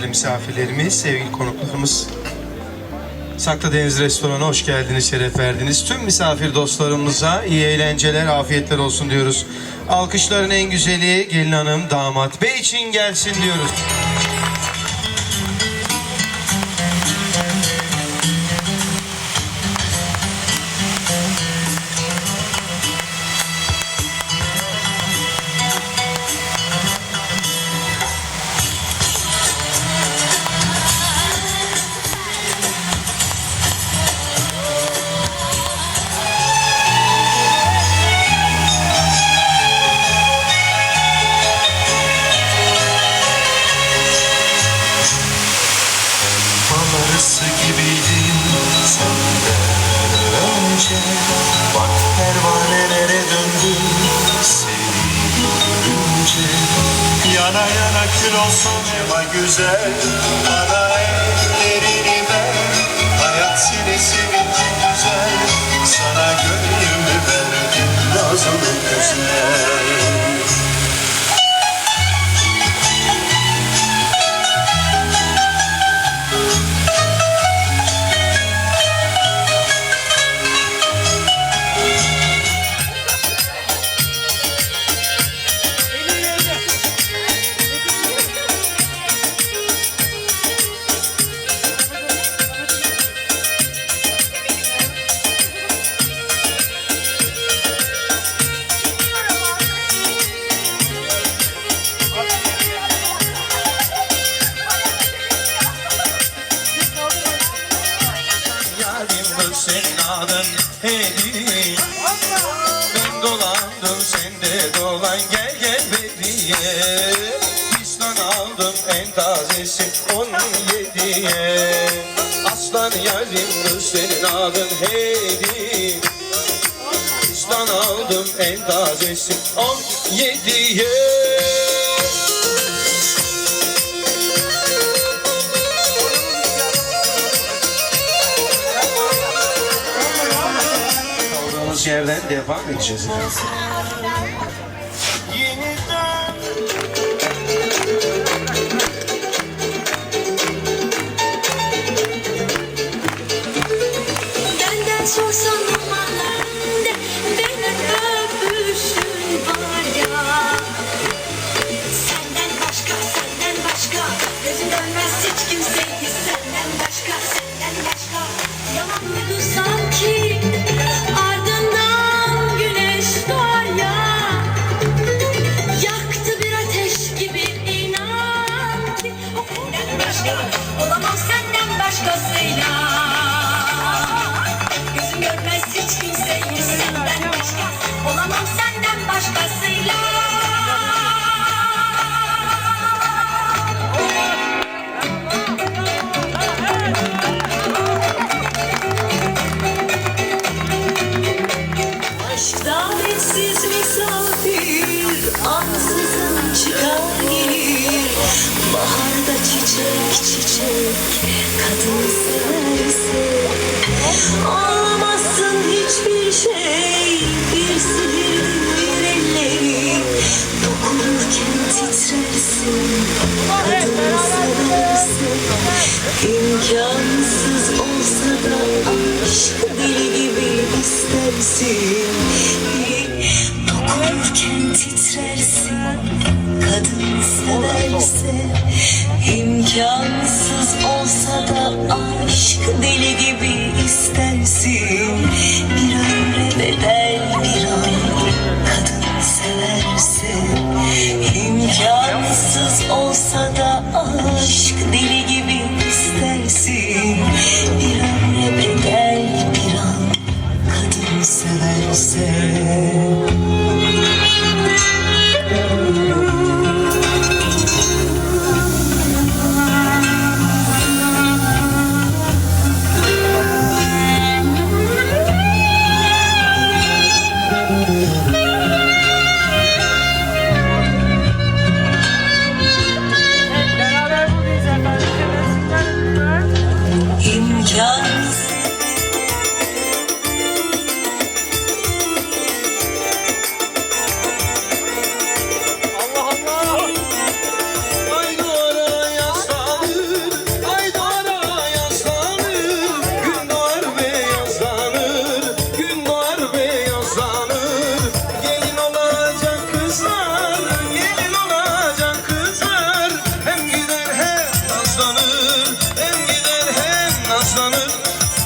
değerli misafirlerimiz, sevgili konuklarımız. Saklı Deniz Restoranı'na hoş geldiniz, şeref verdiniz. Tüm misafir dostlarımıza iyi eğlenceler, afiyetler olsun diyoruz. Alkışların en güzeli gelin hanım, damat bey için gelsin diyoruz. Kül olsun ama güzel. Bana ellerini ver Hayat seni sevince güzel. Sana gönlümü verdim nazlı güzel Senin adın hediye Ben dolandım sen de dolan gel gel beriye Pistan aldım en tazesi on yediye. Aslan yarim senin adın hediye. Pistan aldım en tazesi on yediye Kaldığımız devam edeceğiz efendim. Kadın severse Anlamazsın hiçbir şey. Bir sihirdir elleri Dokunurken titrersin. Kadın severse İmkansız olsa da aşk deli gibi istersin. Dokunurken titrersin. Kadın severse İmkansız olsa da aşk deli gibi istersin Bir ömre bedel bir an Kadın severse İmkansız olsa da aşk deli gibi istersin Bir ömre bedel bir an Kadın severse nazlanır Hem gider hem nazlanır.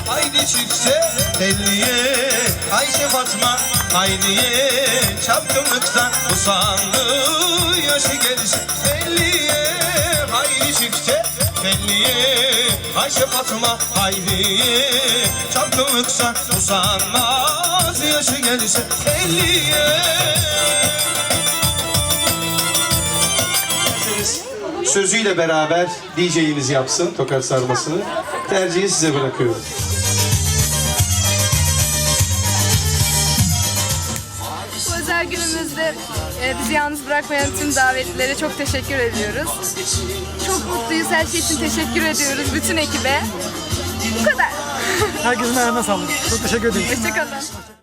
Haydi çifte elliye Ayşe Fatma haydiye. Çapkınlıktan usandı Yaşı gelişi elliye Haydi çifte elliye Ayşe Fatma haydiye. Çapkınlıktan usanmaz Yaşı gelişi elliye Sözüyle beraber DJ'imiz yapsın tokat sarmasını. Tercihi size bırakıyorum. Bu özel günümüzde e, bizi yalnız bırakmayan tüm davetlilere çok teşekkür ediyoruz. Çok mutluyuz. Her şey için teşekkür ediyoruz bütün ekibe. Bu kadar. Herkesin ayağına sağlık. Çok teşekkür ederim. Hoşçakalın.